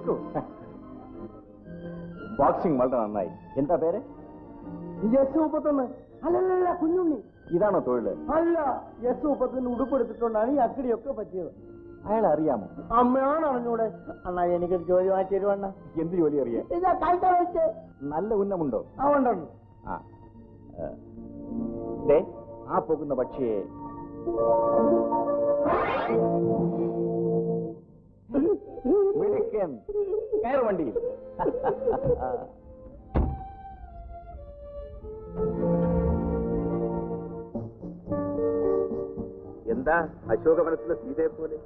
നിൽക്കൂ ബോക്സിംഗ് വളരെ നന്നായി. എന്താ പേര്? എസ് മുപ്പത്തൊന്ന്. അല്ലല്ല കുഞ്ഞുണ്ണി. ഇതാണോ തൊഴിൽ അല്ല യെസ് മുപ്പത്തൊന്ന് ഉടുപ്പെടുത്തിട്ടുണ്ടാണ് ഈ അക്കിടിയൊക്കെ പറ്റിയത്. അയാൾ അറിയാമോ? അമ്മയാണ് അറിഞ്ഞൂടെ. അണ്ണാ എനിക്കൊരു ജോലി മാറ്റി തരുവണ്ണ എന്ത് ജോലി അറിയാം? ഇതാ കഴുത്ത വെച്ച്. നല്ല ഉന്നമുണ്ടോ? ആ ഉണ്ടുണ്ട്. ആ. ഏ, ദേ, ആ പോകുന്ന പക്ഷിയെ. കയറ് വണ്ടിയിൽ എന്താ അശോകവനത്തിലെ സീതയെ പോലെ?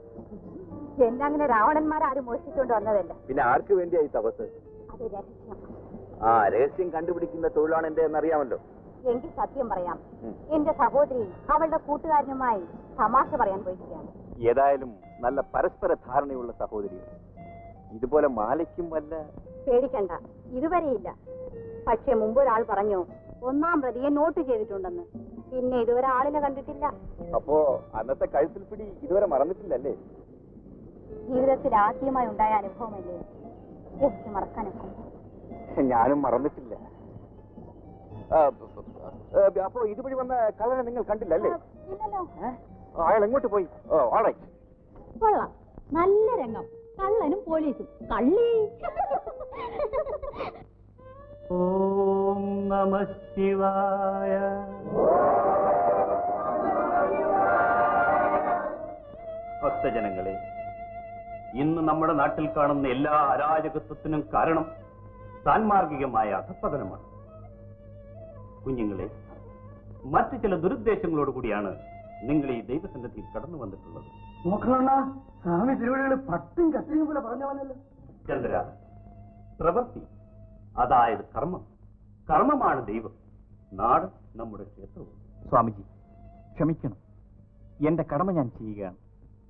എന്നെ അങ്ങനെ രാവണന്മാരും മോഷ്ടിച്ചുകൊണ്ട് വന്നതല്ല? പിന്നെ ആർക്ക് വേണ്ടിയായി തപസ്? ആ രഹസ്യം കണ്ടുപിടിക്കുന്ന തൊഴിലാണ് എന്റെ എന്നറിയാമല്ലോ. എങ്കിൽ സത്യം പറയാം. എന്റെ സഹോദരി അവളുടെ കൂട്ടുകാരനുമായി തമാശ പറയാൻ പോയിരിക്കുകയാണ്. ഏതായാലും നല്ല പരസ്പര ധാരണയുള്ള സഹോദരി ഇതുപോലെ മാലയ്ക്കും വല്ല പേടിക്കണ്ട. ഇതുവരെയില്ല. പക്ഷെ മുമ്പ് ഒരാൾ പറഞ്ഞു ഒന്നാം പ്രതിയെ നോട്ട് ചെയ്തിട്ടുണ്ടെന്ന്. പിന്നെ ഇതുവരെ ആളിനെ കണ്ടിട്ടില്ല. അപ്പോ അന്നത്തെ കഴുത്തിൽ പിടി ഇതുവരെ മറന്നിട്ടില്ലല്ലേ? ജീവിതത്തിൽ ആദ്യമായി ഉണ്ടായ അനുഭവമല്ലേ? എനിക്ക് മറക്കാനൊക്കെ ഞാനും മറന്നിട്ടില്ല. അപ്പോ ഇതുവഴി വന്ന കള്ളനെ നിങ്ങൾ കണ്ടില്ലല്ലേ അയാൾ എങ്ങോട്ട് പോയി? ഓ ഓൾറൈറ്റ് കൊള്ളാം. നല്ല രംഗം. കള്ളനും പോലീസും. കള്ളി. ഓം ശിവായ. ഭക്തജനങ്ങളെ ഇന്ന് നമ്മുടെ നാട്ടിൽ കാണുന്ന എല്ലാ അരാജകത്വത്തിനും കാരണം സാൻമാർഗികമായ അധപ്പതനമാണ് കുഞ്ഞുങ്ങളെ മറ്റു ചില ദുരുദ്ദേശങ്ങളോടുകൂടിയാണ് നിങ്ങൾ ഈ ദൈവസന്നിധിയിൽ കടന്നു വന്നിട്ടുള്ളത് നോക്കണ സ്വാമി തിരുവഴികൾ പട്ടും കത്തിയും പോലെ പറഞ്ഞവനല്ലോ. ചന്ദ്ര പ്രവൃത്തി അതായത് കർമ്മം. കർമ്മമാണ് ദൈവം. നാട് നമ്മുടെ ക്ഷേത്രവും. സ്വാമിജി ക്ഷമിക്കണം. എന്റെ കടമ ഞാൻ ചെയ്യുകയാണ്.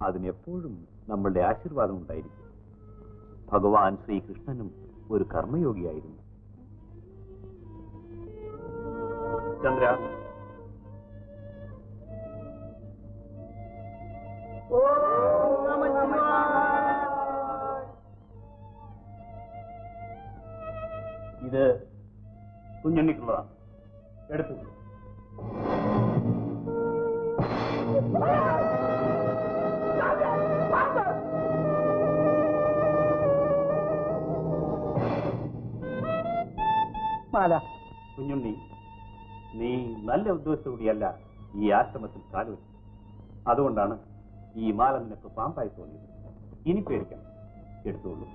അതിനെപ്പോഴും നമ്മളുടെ ആശീർവാദം ഉണ്ടായിരിക്കും. ഭഗവാൻ ശ്രീകൃഷ്ണനും ഒരു കർമ്മയോഗിയായിരുന്നു. ചന്ദ്ര ഇത് കുഞ്ഞണ്ണിക്കുള്ളതാണ്. എടുത്തു. മാല. കുഞ്ഞുണ്ണി നീ നല്ല ഉദ്ദേശത്തോടെയല്ല ഈ ആശ്രമത്തിൽ കാലുവെച്ചത്. അതുകൊണ്ടാണ് ഈ മാല നിനക്ക് പാമ്പായി തോന്നിയത്. ഇനി പേടിക്കണം. എടുത്തോളൂ.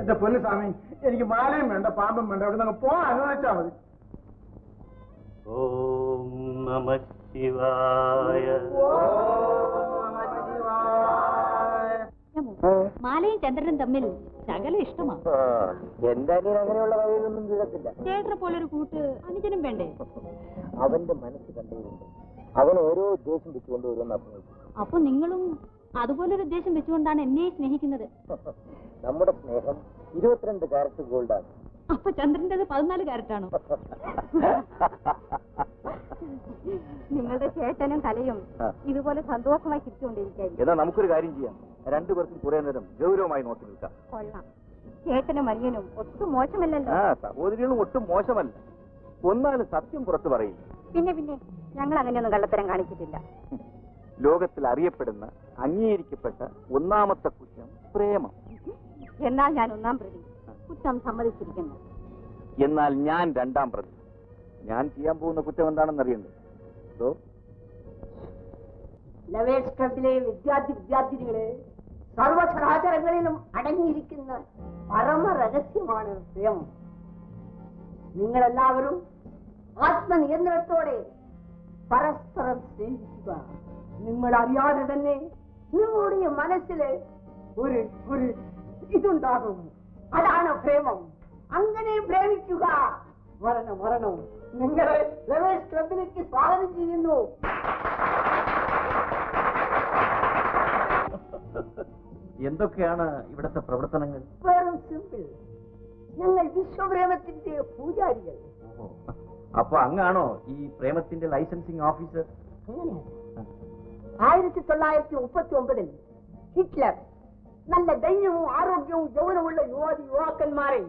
എന്റെ പൊന്നുസ്വാമി എനിക്ക് മാലയും വേണ്ട പാമ്പും വേണ്ട. അവിടെ നിന്ന് പോവാൻ അനുവദിച്ചാ മതി. ഓം നമ ശിവായ. മാലയും ചന്ദ്രനും തമ്മിൽ ശകല ഇഷ്ടമാണ് എന്റെ അനിയൻ അങ്ങനെയുള്ള വഴിയിലൊന്നും വീഴത്തില്ല ചേട്ടനെ പോലൊരു കൂട്ട് അനുജനും വേണ്ടേ? അവന്റെ മനസ്സ് കണ്ടുകൊണ്ട് അവൻ ഓരോ ഉദ്ദേശം വെച്ചുകൊണ്ട് ഓരോന്ന് അപ്പൊ നിങ്ങളും അതുപോലൊരു ഉദ്ദേശം വെച്ചുകൊണ്ടാണ് എന്നെ സ്നേഹിക്കുന്നത്? നമ്മുടെ സ്നേഹം ഇരുപത്തിരണ്ട് കാരറ്റ് ഗോൾഡാണ്. അപ്പൊ ചന്ദ്രന്റെ പതിനാല് കാരറ്റാണോ? നിങ്ങളുടെ ചേട്ടനും കലയും ഇതുപോലെ സന്തോഷമായി ചിരിച്ചുകൊണ്ടിരിക്കായിരിക്കും എന്നാ നമുക്കൊരു കാര്യം ചെയ്യാം. രണ്ടുപേർക്കും കുറെ നേരം ഗൗരവമായി നോക്കി നിൽക്കാം. കൊള്ളാം. ചേട്ടനും അനിയനും ഒട്ടും മോശമല്ലല്ലോ. ആ സഹോദരികളും ഒട്ടും മോശമല്ല. ഒന്നാലും സത്യം പുറത്തു പറയില്ല. പിന്നെ പിന്നെ ഞങ്ങൾ അങ്ങനെയൊന്നും കള്ളത്തരം കാണിച്ചിട്ടില്ല. ലോകത്തിൽ അറിയപ്പെടുന്ന അംഗീകരിക്കപ്പെട്ട ഒന്നാമത്തെ കുറ്റം പ്രേമം. എന്നാൽ ഞാൻ ഒന്നാം പ്രതി. കുറ്റം സമ്മതിച്ചിരിക്കുന്നു. എന്നാൽ ഞാൻ രണ്ടാം പ്രതി. ഞാൻ ചെയ്യാൻ പോകുന്ന കുറ്റം എന്താണെന്ന് അറിയണ്ടേ? അതോ ലവേഴ്സ് ക്ലബിലെ വിദ്യാർത്ഥി വിദ്യാർത്ഥിനികളെ സർവചരാചരങ്ങളിലും അടങ്ങിയിരിക്കുന്ന പരമ രഹസ്യമാണ് പ്രേമം. നിങ്ങളെല്ലാവരും ആത്മനിയന്ത്രണത്തോടെ പരസ്പരം സ്നേഹിക്കുക. നിങ്ങൾ അറിയാതെ തന്നെ നിങ്ങളുടെ മനസ്സിൽ ഒരു ഒരു ഇതുണ്ടാകും. അതാണ് പ്രേമം. അങ്ങനെ പ്രേമിക്കുക. മരണം മരണം. നിങ്ങളെ രമേശ് ക്ലബിലേക്ക് സ്വാഗതം ചെയ്യുന്നു. എന്തൊക്കെയാണ് ഇവിടുത്തെ പ്രവർത്തനങ്ങൾ? വെറും സിമ്പിൾ ഞങ്ങൾ വിശ്വപ്രേമത്തിന്റെ പൂജാരികൾ. അപ്പൊ അങ്ങാണോ ഈ പ്രേമത്തിന്റെ ലൈസൻസിംഗ് ഓഫീസർ ആയിരത്തി തൊള്ളായിരത്തി മുപ്പത്തി ഒമ്പതിൽ ഹിറ്റ്ലർ നല്ല ധൈര്യവും ആരോഗ്യവും യൗവനമുള്ള യുവതി യുവാക്കന്മാരെ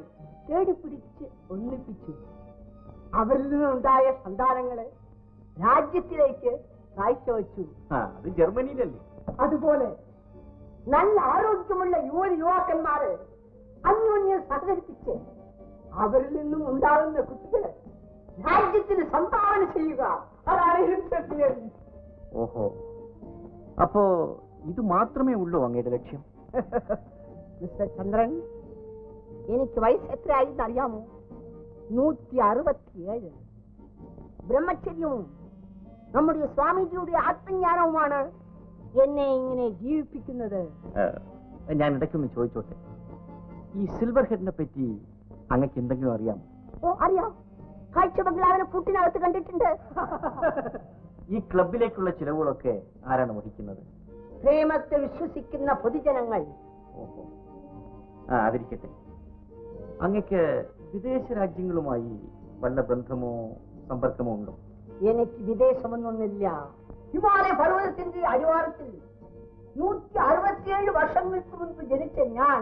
തേടിപ്പിടിച്ച് ഒന്നിപ്പിച്ചു. അവരിൽ നിന്നുണ്ടായ സന്താനങ്ങളെ രാജ്യത്തിലേക്ക് കാഴ്ചവെച്ചു. അത് ജർമ്മനിയിലല്ലേ? അതുപോലെ നല്ല ആരോഗ്യമുള്ള യുവതി യുവാക്കന്മാരെ അന്യോന്യം സഹകരിപ്പിച്ച് അവരിൽ നിന്നും ഉണ്ടാകുന്ന കുട്ടികളെ രാജ്യത്തിന് സംഭാവന ചെയ്യുക. അതാണ് ഓഹോ. അപ്പോ ഇത് മാത്രമേ ഉള്ളൂ അങ്ങയുടെ ലക്ഷ്യം? മിസ്റ്റർ ചന്ദ്രൻ എനിക്ക് വയസ്സ് എത്രയായി അറിയാമോ? നൂറ്റി അറുപത്തിയേഴ് ബ്രഹ്മചര്യവും നമ്മുടെ സ്വാമിജിയുടെ ആത്മജ്ഞാനവുമാണ് എന്നെ ഇങ്ങനെ ജീവിപ്പിക്കുന്നത്. ഞാൻ ഇടയ്ക്കൊന്ന് ചോദിച്ചോട്ടെ. ഈ സിൽവർ ഹെഡിനെ പറ്റി അങ്ങക്ക് എന്തെങ്കിലും അറിയാമോ? ഓ അറിയാം. കാഴ്ച ബംഗ്ലാവിനെ കൂട്ടിനകത്ത് കണ്ടിട്ടുണ്ട്. ഈ ക്ലബിലേക്കുള്ള ചിലവുകളൊക്കെ ആരാണ് വഹിക്കുന്നത്? പ്രേമത്തെ വിശ്വസിക്കുന്ന പൊതുജനങ്ങൾ. ആ അതിരിക്കട്ടെ അങ്ങക്ക് വിദേശ രാജ്യങ്ങളുമായി വല്ല ബന്ധമോ സമ്പർക്കമോ ഉണ്ടോ? എനിക്ക് വിദേശമൊന്നൊന്നില്ല ഹിമാലയ പർവതത്തിന്റെ അടിവാരത്തിൽ നൂറ്റി അറുപത്തിയേഴ് വർഷങ്ങൾക്ക് മുൻപ് ജനിച്ച ഞാൻ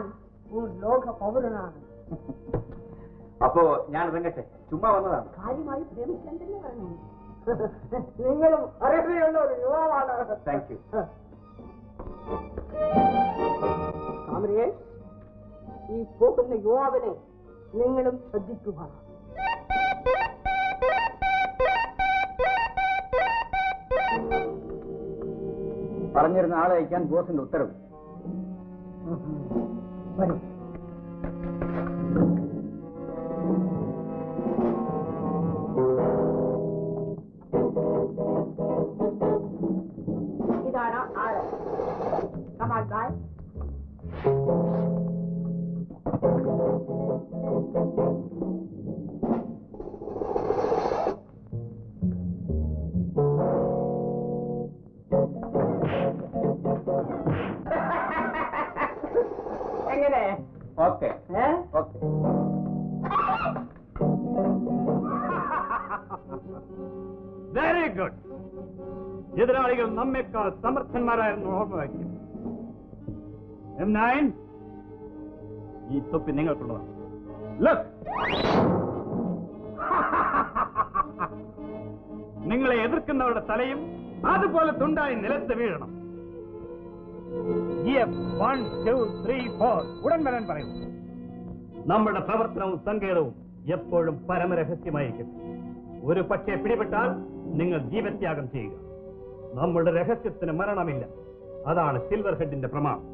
ഒരു ലോക പൗരനാണ് അപ്പോ ഞാൻ ഇറങ്ങട്ടെ. ചുമ്മാ വന്നതാണ്. കാര്യമായി പ്രേമിക്കണ്ടെന്ന് പറഞ്ഞു. നിങ്ങളും അറിയുന്ന ഒരു യുവാവാണ്. താങ്ക് യു കാമറേഷ് ഈ പോകുന്ന യുവാവിനെ നിങ്ങളും ശ്രദ്ധിക്കുക. പറഞ്ഞിരുന്ന ആളെ അയക്കാൻ ബോസിന്റെ ഉത്തരവ്. വരും. കമാൽ ബായ് എങ്ങനെ? ഓക്കെ. ഓക്കെ. വെരി ഗുഡ് എതിരാളികൾ നമ്മേക്കാൾ സമർത്ഥന്മാരായിരുന്നു ഓർമ്മ വയ്ക്കും. എം നയൻ ഈ തൊപ്പി നിങ്ങൾക്കുള്ളതാണ്. നിങ്ങളെ എതിർക്കുന്നവരുടെ തലയും അതുപോലെ തുണ്ടായി നിലത്ത് വീഴണം. ഉടൻ വരാൻ പറയുന്നു നമ്മുടെ പ്രവർത്തനവും സങ്കേതവും എപ്പോഴും പരമരഹസ്യമായിരിക്കും. ഒരു പക്ഷേ പിടിപെട്ടാൽ നിങ്ങൾ ജീവത്യാഗം ചെയ്യുക. നമ്മുടെ രഹസ്യത്തിന് മരണമില്ല. അതാണ് സിൽവർ ഹെഡിന്റെ പ്രമാണം.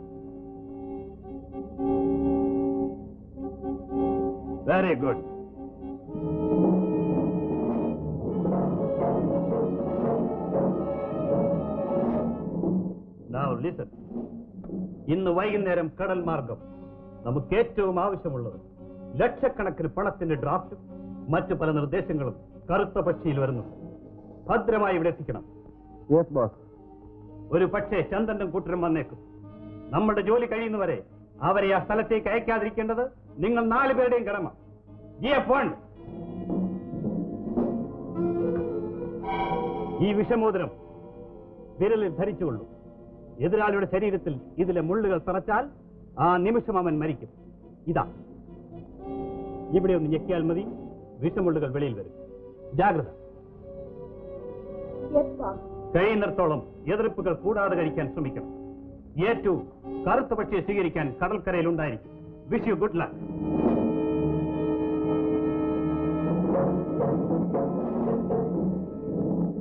Very good. Now listen. ഇന്ന് വൈകുന്നേരം കടൽ മാർഗം. നമുക്ക് ഏറ്റവും ആവശ്യമുള്ളത് ലക്ഷക്കണക്കിന് പണത്തിന്റെ ഡ്രാഫ്റ്റും മറ്റു പല നിർദ്ദേശങ്ങളും കറുത്ത പക്ഷിയിൽ വരുന്നു. ഭദ്രമായി ഇവിടെ എത്തിക്കണം. ഒരു പക്ഷേ ചന്ദനും കൂട്ടരും വന്നേക്കും. നമ്മുടെ ജോലി കഴിയുന്നവരെ അവരെ ആ സ്ഥലത്തേക്ക് അയക്കാതിരിക്കേണ്ടത് നിങ്ങൾ നാലു പേരുടെയും കടമ. വൺ ഈ വിഷമോദരം വിരലിൽ ധരിച്ചുകൊള്ളൂ. എതിരാളിയുടെ ശരീരത്തിൽ ഇതിലെ മുള്ളുകൾ തറച്ചാൽ ആ നിമിഷം അവൻ മരിക്കും. ഇതാ. ഇവിടെ ഒന്ന് ഞെക്കിയാൽ മതി. വിഷമുള്ളുകൾ വെളിയിൽ വരും. ജാഗ്രത. കഴിയുന്നിടത്തോളം എതിർപ്പുകൾ കൂടാതെ കഴിക്കാൻ ശ്രമിക്കണം. ഏറ്റവും കറുത്ത പക്ഷിയെ സ്വീകരിക്കാൻ കടൽക്കരയിൽ ഉണ്ടായിരിക്കും. Wish you good luck